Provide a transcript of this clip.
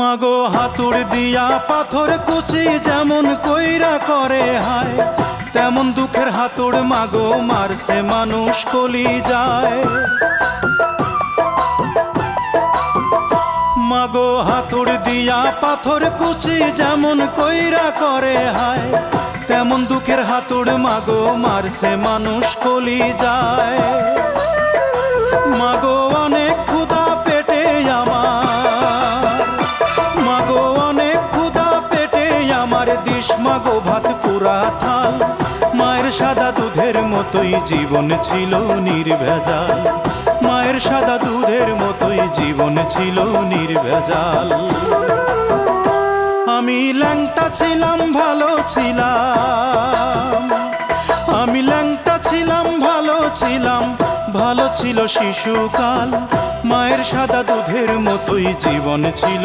মাগো হাতুড় দিয়া পাথর কুচি যেমন কইরা করে হায়, তেমন দুঃখের হাতুড় মাগো মারছে মানুষ কলি যায়। মাগো হাতুড় দিয়া পাথর কুচি যেমন কইরা করে হায়, তেমন দুঃখের হাতুড় মাগো মারছে মানুষ কলি যায়। মাগো ভাত পুরা থাল। মায়ের সাদা দুধের মতোই জীবন ছিল নির্ভেজাল। মায়ের সাদা দুধের মতোই জীবন ছিল নির্ভেজাল। আমি ল্যাংটা ছিলাম, ভালো ছিলাম। আমি ল্যাংটা ছিলাম, ভালো ছিলাম। ভালো ছিল শিশুকাল। মায়ের সাদা দুধের মতোই জীবন ছিল